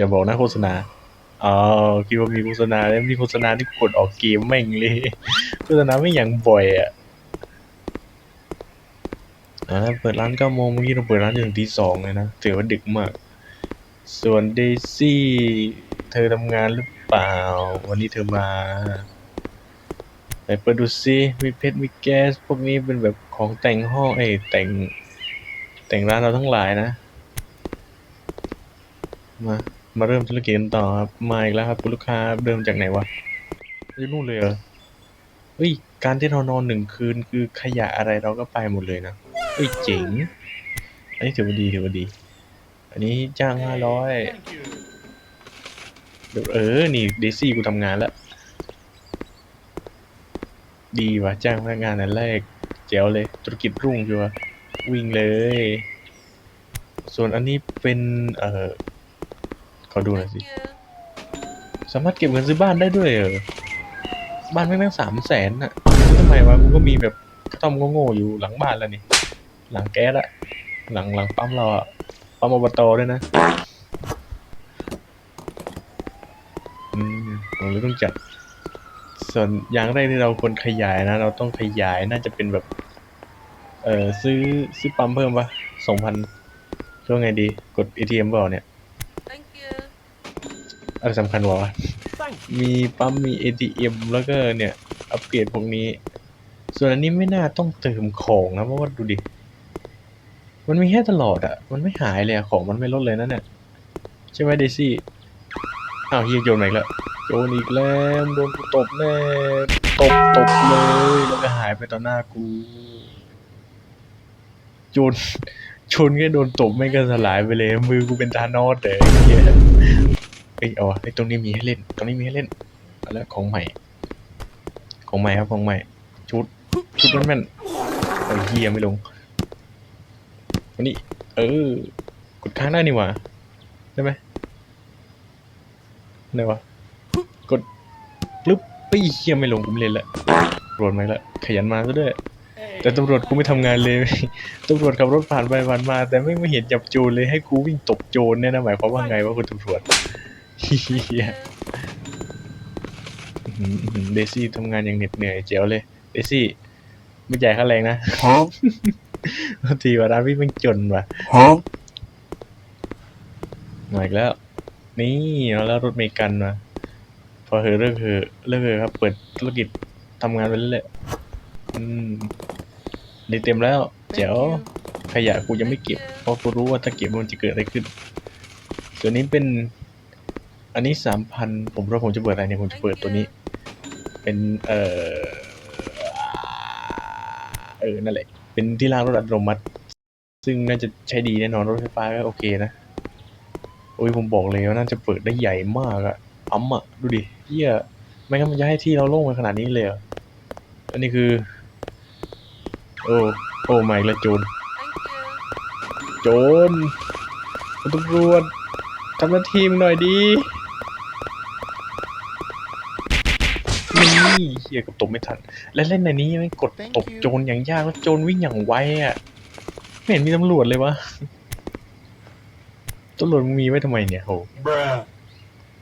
อย่าบอกนะโฆษณาอ๋อคิดว่ามีโฆษณาแล้วมีโฆษณาที่กดออกเกมแม่งเลยโฆษณาไม่อย่างบ่อยอะอ่าเปิดร้านเก้าโมงเมื่อกี้เราเปิดร้านจนถึงตีสองเลยนะถือว่าดึกมาก ส่วนเดซี่เธอทำงานหรือเปล่า วันนี้เธอมาไหนเปิดดูซิมีเพชรมีแก๊สพวกนี้เป็นแบบของแต่งห้องเอ้แต่งแต่งร้านเราทั้งหลายนะ มา มาเริ่มธุรกิจกันต่อครับมาอีกแล้วครับคุณลูกค้าเริ่มจากไหนวะที่นู่นเลยเหรอเฮ้ยการที่เรานอนหนึ่งคืนคือขยะอะไรเราก็ไปหมดเลยนะเฮ้ยเจ๋งอันนี้ถือว่าดีถือว่าดี อันนี้จ้างห้าร้อยเดี๋ยวเออ นี่เดซี่กูทำงานแล้ว ดีว่ะจ้างพนักงานอันแรกเจ๋วเลยธุรกิจรุ่งชัววิ่งเลย ส่วนอันนี้เป็นเอ่อ ขอดูหน่อยสิ สามารถเก็บเงินซื้อบ้านได้ด้วยเหรอ บ้านไม่งตั้งสามแสนน่ะทำไมวะกูก็มีแบบกระท่อมโง่ๆอยู่หลังบ้านแล้วนี่ หลังแก๊สอะหลังหลังปั๊มเราอะปั๊มอบตด้วยนะ อืมผมเลยต้องจัด ส่วนอย่างแรกที่เราควรขยายนะ เราต้องขยายน่าจะเป็นแบบ เอ่อซื้อซื้อปั๊มเพิ่มปะสองพันช่วงไงดี กด ATM เปล่าเนี่ย Thank you. อะไรสำคัญวะ มีปั๊มมี ATM แล้วก็เนี่ย อัปเกรดพวกนี้ ส่วนอันนี้ไม่น่าต้องเติมของนะเพราะว่าดูดิ มันมีแค่ตลอดอะมันไม่หายเลยอะของมันไม่ลดเลยนั่นเนี่ย ใช่ไหมเดซี่ อ้าวเฮียโจนอีกแล้วโจนอีกแล้วโดนกูตบแน่ตบตบเลยแล้วก็หายไปต่อหน้ากูโจนชนแค่โดนตบไม่งก็สลายไปเลย มือกูเป็นทานอสเลย เอ้ยเอาไอ้ตรงนี้มีให้เล่น ตรงนี้มีให้เล่นเอาแล้วของใหม่ ของใหม่ครับของใหม่ ชุด ชุดแม่นแม่นๆโอ้ยเฮียไม่ลงวันนี้ เออ กดค้างได้นี่หว่าได้ไหมได้วะกดปึ๊บปีเฮียไม่ลงกูไม่เล่นละตำรวจมาล้วขยันมาซะด้วย แต่ตำรวจกูไม่ทำงานเลยตำรวจขับรถผ่านไปผ่านมา แต่ไม่ไม่เห็นจับโจรเลยให้กูวิ่งตบโจรเนี่ยนะหมายความว่าไงวะคุณตำรวจ เฮียอื้อหืออื้อหือเดซี่ทำงานอย่างเหน็ดเหนื่อยเจ๋วเลย เดซี่ ไม่จ่ายค่าแรงนะ Huh? บางทีว่าร้านพี่มันจนว่ะ Huh? มาอีกแล้ว นี่เอาแล้วรถเมกันมาพอเหอะเลิกเหอะเลิกเหอะครับ เปิดธุรกิจทำงานไปเรื่อยๆอืมดีเต็มแล้ว Thank เจ๋ว you. ขยะกูยังไม่เก็บเพราะกูรู้ว่าถ้าเก็บมันจะเกิดอะไรขึ้นส่วนนี้เป็น อันนี้สามพันผมรู้ว่าผมจะเปิดอะไรเนี่ย ผมจะเปิดตัวนี้ เป็น เอ่อเออ นั่นแหละ เป็นที่ล้างรถอัตโนมัติ ซึ่งน่าจะใช้ดีแน่นอนรถไฟฟ้าก็โอเคนะ โอ้ยผมบอกเลยว่าน่าจะเปิดได้ใหญ่มากอะปั๊มอะดูดิเฮียไม่งั้นมันจะให้ที่เราโล่งไปขนาดนี้เลยเหรออันนี้คือ โอ้ โอ้ไม่ละโจร Thank you. โจรคุณตำรวจทำหน้าที่มึงหน่อยดีนี่เฮียกับตบไม่ทัน และเล่นในนี้ยังไม่กด Thank ตบ you โจรอย่างยากแล้วโจรวิ่งอย่างไวอะไม่เห็นมีตำรวจเลยวะตำรวจมึงมีไว้ทำไมเนี่ยโห Bruh.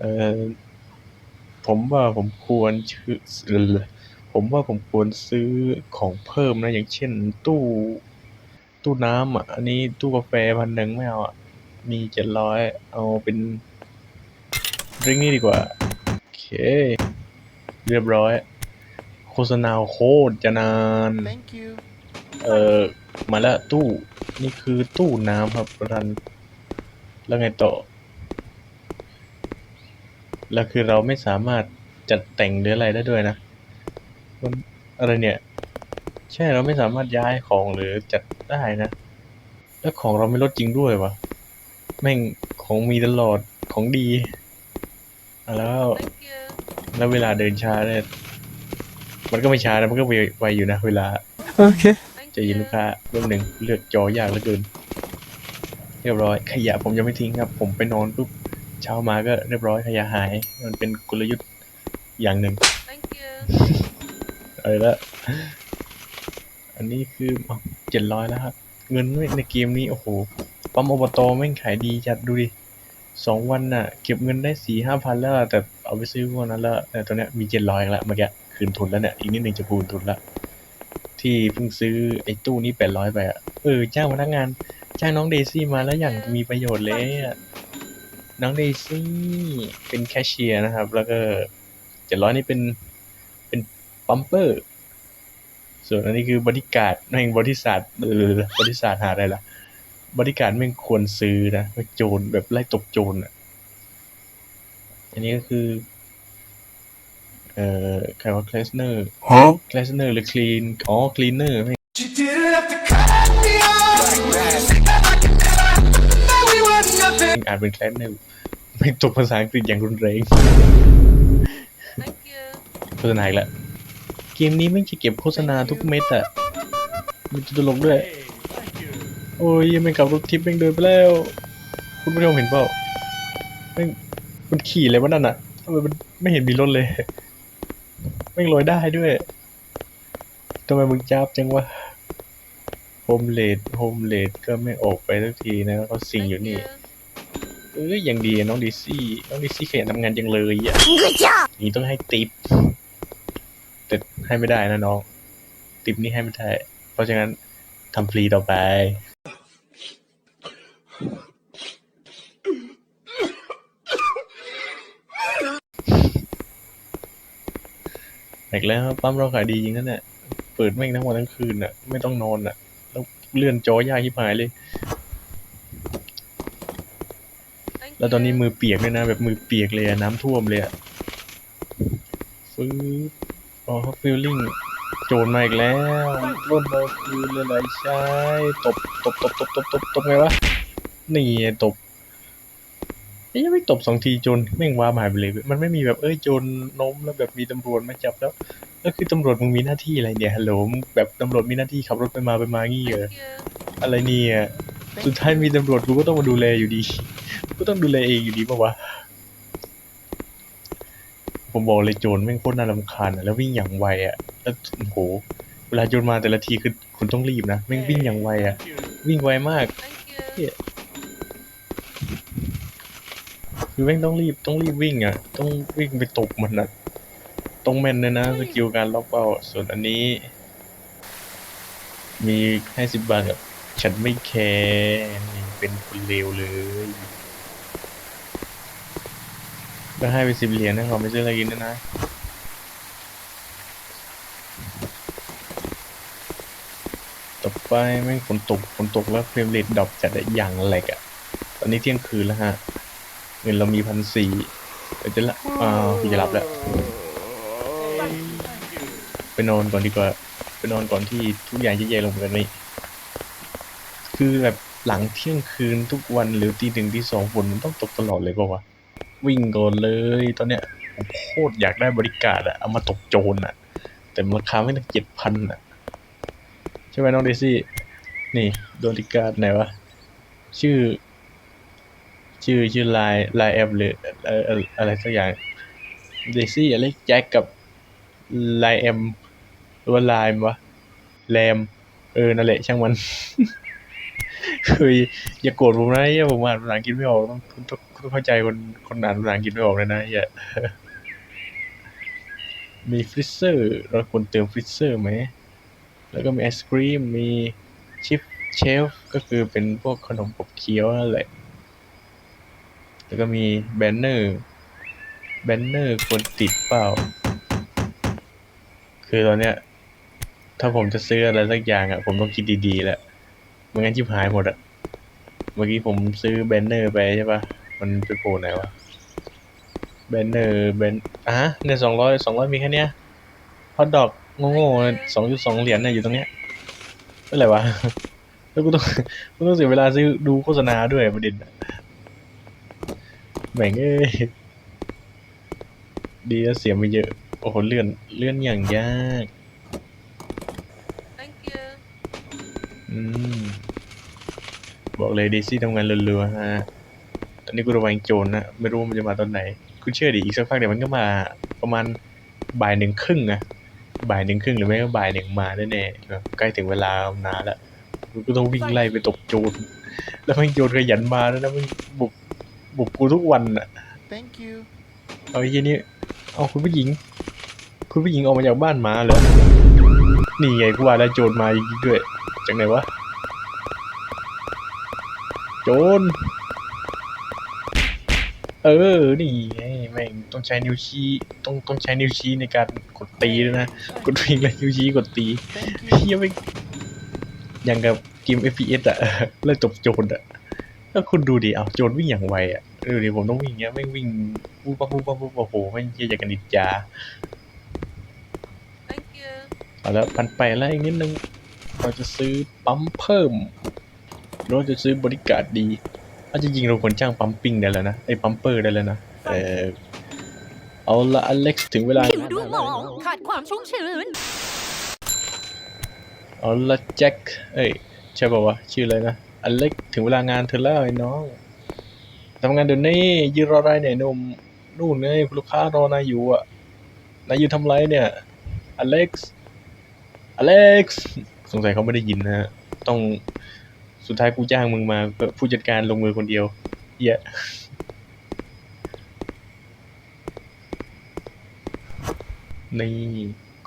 เออผมว่าผมควรชื่อเออผมว่าผมควรซื้อของเพิ่มนะ อย่างเช่น ตู้ ตู้น้ำอะ อันนี้ตู้กาแฟพันหนึ่งไม่เอาอะ มีเจ็ดร้อยเอาเป็นดริงนี่ดีกว่า โอเค เรียบร้อย โฆษณาโคตรจะนาน Thank you. เออมาแล้วตู้ นี่คือตู้น้ำครับรัน แล้วไงต่อ แล้วคือเราไม่สามารถจัดแต่งหรืออะไรได้ด้วยนะ มันอะไรเนี่ย ใช่เราไม่สามารถย้ายของหรือจัดได้นะ แล้วของเราไม่ลดจริงด้วยวะแม่งของมีตลอดของดีอะแล้ว Thank you. แล้วเวลาเดินช้าเนี่ย มันก็ไม่ช้านะมันก็ไวไวอยู่นะ เวลา Okay. Thank ใจะยินลูกค้าเรื่องหนึ่งเลือกจอยากเหลือเกิน เรียบร้อย ขยะผมยังไม่ทิ้งครับ ผมไปนอนปุ๊บเช้ามาก็เรียบร้อยขยะหาย มันเป็นกลยุทธ์อย่างหนึ่ง Thank you. เออแล้วอันนี้คือเจ็ดร้อยแล้วครับ เงินในเกมนี้โอ้โหปั๊มอบตแม่งขายดีจัดดูดิสองวันน่ะ เก็บเงินได้สี่ห้าพันแล้วอะแต่เอาไปซื้อพวกนั้นแล้วแต่ตอนเนี้ยมีเจ็ดร้อยแล้วเมื่อกี้ คืนทุนแล้วเนี่ย อีกนิดหนึ่งจะคูณทุนละ ที่เพิ่งซื้อไอ้ตู้นี้แปดร้อยไปอะ เออจ้างพนักงาน จ้างน้องเดซี่มาแล้วอย่างมีประโยชน์เลยอะน้องเดซี่เป็นแคชเชียร์นะครับ แล้วก็เจ็ดร้อยนี่เป็นเป็นปั๊มเปอร์ ส่วนอันนี้คือบริการแม่งบริษัทเออบริษัทหาอะไรล่ะ บริการแม่งควรซื้อนะไม่โจรแบบไล่ตบโจรอะ อันนี้ก็คือ อ่อใครว่าคลาสเนอร์ Huh? คลาสเนอร์หรือคลีนอ๋อคลีนเนอร์ You didn't have to cut me off. Now we were nothing. อ่านเป็นแคลนเนอร์ไม่ตกภาษาอังกฤษอย่างรุนแรง Thank you. โฆษณาอีกแล้วเกมนี้ไม่งจะเก็บโฆษณาทุกเม็ดอะมันจะตลกด้วย โอ้ยยังไม่งขับรถทิปแม่งเดินไปแล้ว คุณผู้ชมเห็นเปล่าแม่งมันขี่อะไรวะนั่นอะทำไมมันไม่เห็นมีรถเลย แม่งลอยได้ด้วยทำไมมึงจับจังวะโฮมเลดโฮมเลดก็ไม่ออกไปสักทีนะเขาสิง Thank อยู่นี่ you. เอ้ยยังดีอะน้องดิซี่น้องดิซี่ขยันทำงานจังเลยอะอย่างนี้ต้องให้ติปแต่ให้ไม่ได้นะน้อง ติปนี่ให้ไม่ได้ เพราะฉะนั้นทำฟรีต่อไป อีกแล้วปั๊มเราขายดีจริงนั่นแหละเปิดแม่งทั้งวันทั้งคืนอะ ไม่ต้องนอนอะ แล้วเลื่อนจอยากที่หายเลย Thank แล้วตอนนี้ you. มือเปียกด้วยนะ แบบมือเปียกเลยอะน้ำท่วมเลยอะฟื้นอ๋อฟิลลิ่งโจรมาอีกแล้วร่นมาคืนเลยเลยใช่ตบตบตบตบตบตบตบไงวะนี่ไงตบ เอ้ยังไม่ตบสองทีจรแม่งว้าหายไปเลยมันไม่มีแบบเอ้ยจรล้มแล้วแบบมีตำรวจมาจับแล้วแล้วคือตำรวจมึงมีหน้าที่อะไรเนี่ยฮัลโหลมแบบตำรวจมีหน้าที่ขับรถไปมาไปมางี้เหรออะไรเนี่ยสุดท้ายมีตำรวจกูก็ต้องมาดูแลอยู่ดีกูต้องดูแลเองอยู่ดีปะวะผมบอกเลยโจรแม่งโคตรน่ารำคาญอะแล้ววิ่งอย่างไวอะแล้วโอ้โหเวลาโจรมาแต่ละทีคือคุณต้องรีบนะแม่งวิ่งอย่างไวอะ วิ่งไวมาก คือแม่งต้องรีบต้องรีบวิ่งอะต้องวิ่งไปตบมันอะต้องแม่นเลยนะสกิลการล็อกเป้าส่วนอันนี้ มีให้สิบบาทกับ ฉันไม่แคร์นี่เป็นคนเลวเลยก็ให้ไปสิบเหรียญนะขอไม่ซื้ออะไรกินด้วยนะต่อไปแม่งฝนตกฝนตกแล้วเฟรมเรทดรอปจัดอะอย่างแหลกอะตอนนี้เที่ยงคืนแล้วฮะ เงินเรามีพันสี่เดี๋ยวจะละอ่าพี่จะรับแล้ว ไปนอนก่อนดีกว่า ไปนอนก่อนที่ทุกอย่างจะแย่ลงกว่านี้ คือแบบหลังเที่ยงคืนทุกวันหรือตีหนึ่งตีสองฝนมันต้องตกตลอดเลยเปล่าวะ วิ่งก่อนเลย ตอนเนี้ยผมโคตรอยากได้บริการอะเอามาตกโจรอะแต่ราคาไม่ถึงเจ็ดพันอะใช่ไหมน้องเดซี่ นี่บริการไหนวะ ชื่อ ชื่อชื่อไลน์ไลน์แอปหรืออะไรสักอย่างเดซี่อะไรแจ็คกับไลน์แอมหรือว่าไลน์วะแรมเออนั่นแหละช่างมันคืออย่าโกรธผมนะเฮียผมอ่านภาษาอังกฤษไม่ออกต้องต้องต้องเข้าใจคนคนอ่านภาษาอังกฤษไม่ออกเลยนะเฮียมีฟริเซอร์เราควรเติมฟริเซอร์ไหม แล้วก็มีไอศครีม มีชิปเชฟ ก็คือเป็นพวกขนมปบเคี้ยวนั่นแหละ แล้วก็มีแบนเนอร์ แบนเนอร์ควรติดเปล่า คือตอนเนี้ย ถ้าผมจะซื้ออะไรสักอย่างอะ ผมต้องคิดดีๆแหละไม่งั้นชิบหายหมดอะ เมื่อกี้ผมซื้อแบนเนอร์ไปใช่ปะมันไปโผล่ไหนวะ แบนเนอร์แบนอะเนี่ยสองร้อยสองร้อยมีแค่เนี้ยฮอตดอกโง่ๆสองจุดสองเหรียญเนี่ยอยู่ตรงเนี้ยเป็นไรวะ แล้วกูต้องกูต้องเสียเวลาซื้อดูโฆษณาด้วยประเด็น อะแบ่งเอ้ยดีแล้วเสียไม่เยอะ โอ้โหเลื่อนเลื่อนอย่างยาก Thank you. อืม บอกเลยเดซี่ทำงานรัวๆฮะ ตอนนี้กูระวังโจรนะ ไม่รู้ว่ามันจะมาตอนไหน คุณเชื่อดิอีกสักพักเดี๋ยวมันก็มาประมาณบ่ายหนึ่งครึ่งอะบ่ายหนึ่งครึ่งหรือไม่ก็บ่ายหนึ่งมาแน่ๆแบบใกล้ถึงเวลานานแล้วกูก็ต้องวิ่งไล่ไปตบโจร แล้วมันโจรขยันมาแล้วนะมันบุก บุกกูทุกวันอะ Thank you. เอาไอ้เหี้ยนี่เอาคุณผู้หญิง คุณผู้หญิงออกมาจากบ้านหมาเหรอนี่ไงกูว่าแล้วโจรมาอีกด้วยจากไหนวะ โจร เออ นี่ไงแม่งต้องใช้นิ้วชี้ ต้องต้องใช้นิ้วชี้ในการกดตีด้วยนะ กดวิ่งและนิ้วชี้กดตี Thank you. เฮียไม่งอย่างกับเกม FPS อะแล้วจบโจรอะ แล้วคุณดูดิเอาโจรวิ่งอย่างไวอะดูดิผมต้องวิ่งเงี้ยไม่งวิ่งปุ๊บปั๊บปุ๊บปั๊บปุ๊บโอ้โหไม่งเฮียอย่างกันนิดจา Thank you. เอาแล้วพันไปแล้วอีกนิดนึง เราจะซื้อปั๊มเพิ่มเราจะซื้อบริการดีอาจจะยิงเราคนจ้างปั๊มปิ้งได้แล้วนะไอ้ปั๊มเปอร์ได้แล้วนะเออเอาละอเล็กซ์ถึงเวลาผิวดูหมองขาดความชุ่มชื้น เอาละแจ็คเอ้ยใช่ป่าวะชื่ออะไรนะ อเล็กซ์ถึงเวลางานเธอแล้วไอ้น้องทำงานเดี๋ยวนี้ยืนรออะไรเนี่ยหนุ่มนู่นไงคุณลูกค้ารอนายอยู่อะนายยืนทำไรเนี่ยอเล็กซ์อเล็กซ์สงสัยเขาไม่ได้ยินนะฮะต้องสุดท้ายกูจ้างมึงมาเพื่อผู้จัดการลงมือคนเดียวเหี้ยนี่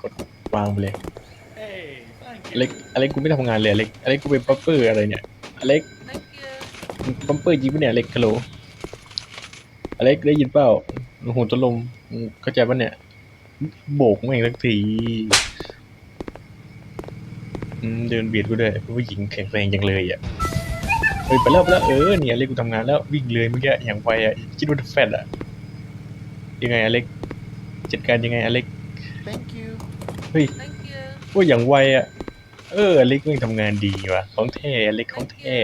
กดวางไปเลยอเล็กอเล็กกูไม่ทำงานเลยอเล็กอเล็กกูเป็นปั๊มเปอร์อะไรเนี่ย อเล็ก Thank you. ปั๊มเปอร์จริงปะเนี่ยอเล็กฮัลโหลอเล็กได้ยินเปล่าหูตะลมอืมเข้าใจปะเนี่ย โบกแม่งสักทีอืมเดินเบียดกูด้วยผู้หญิงแข็งแรงจังเลยอะเฮ้ยไปแล้วไปแล้วเออเนี่ยอเล็กกูทำงานแล้ววิ่งเลยเมื่อกี้อย่างไวอะคิดว่าแฟดอะยังไงอเล็กจัดการยังไงอเล็ก Thank you. Thank you. ว่าอย่างไวอะ เออเล็กมึงทำงานดีว่ะ ของแท้เล็กของแท้